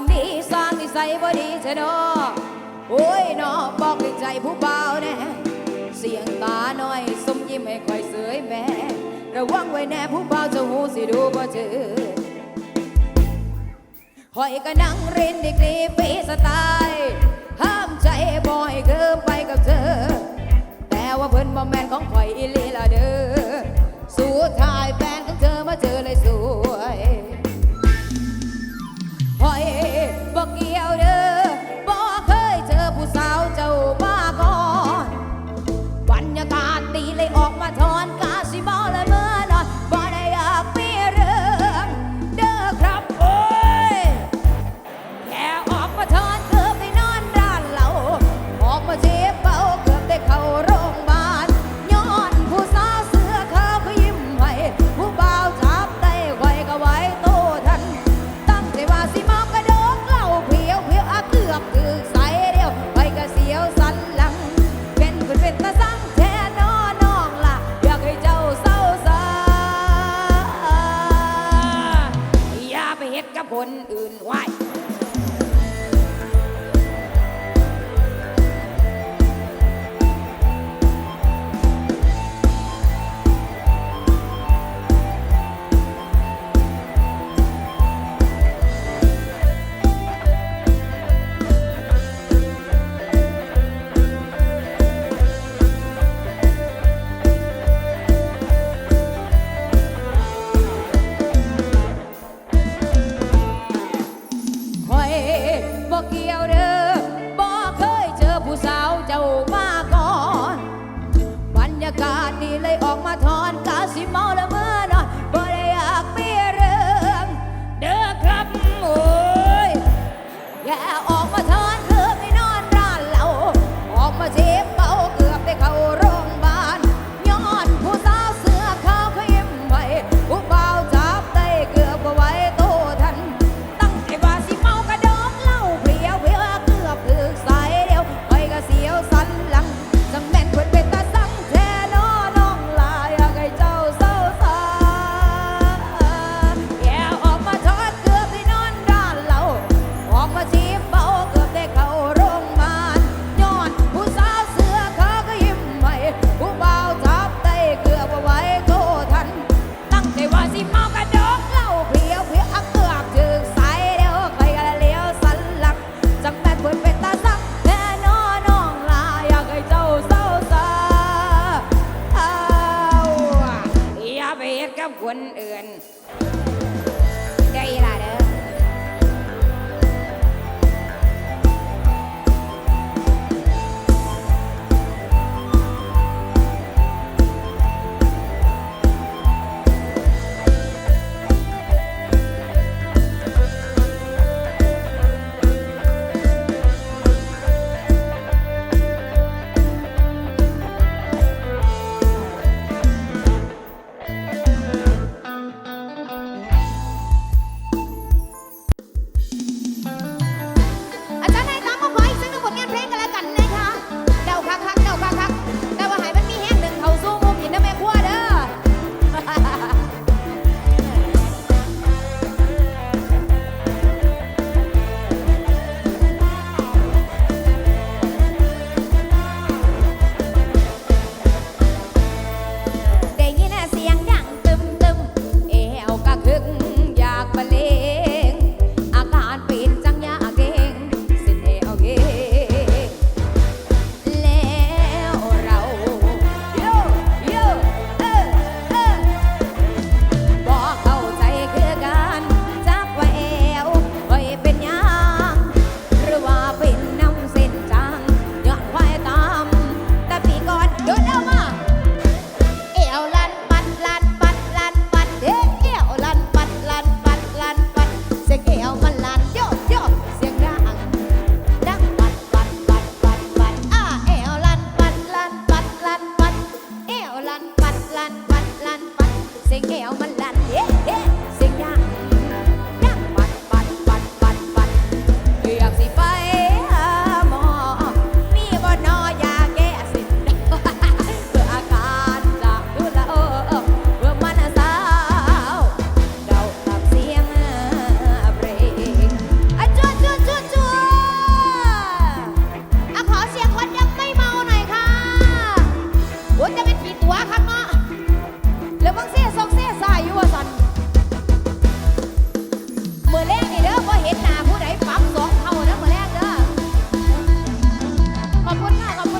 อนนี้สร้างนิสัยบ่ดีเธอเนาะโอ้ยเนาะบอกในใจผู้เบาแน่เสียงตาหน่อยสมยิ้มให้คอยเสยแม่ระวังไว้แน่ผู้เบาจะหูสิดูบ่เจอหอยก็นั่งเรีนดีกรีปีสไตล์ห้ามใจบ่อยเกินไปกับเธอ แต่ว่าเพิ่นบ่แมนของข่อยอีลีละเดอสู้ทายแฟนของเธอมาเจอเลยสู้ ขอบคุณค่ะขอบคุณ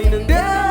ขอสิ่ง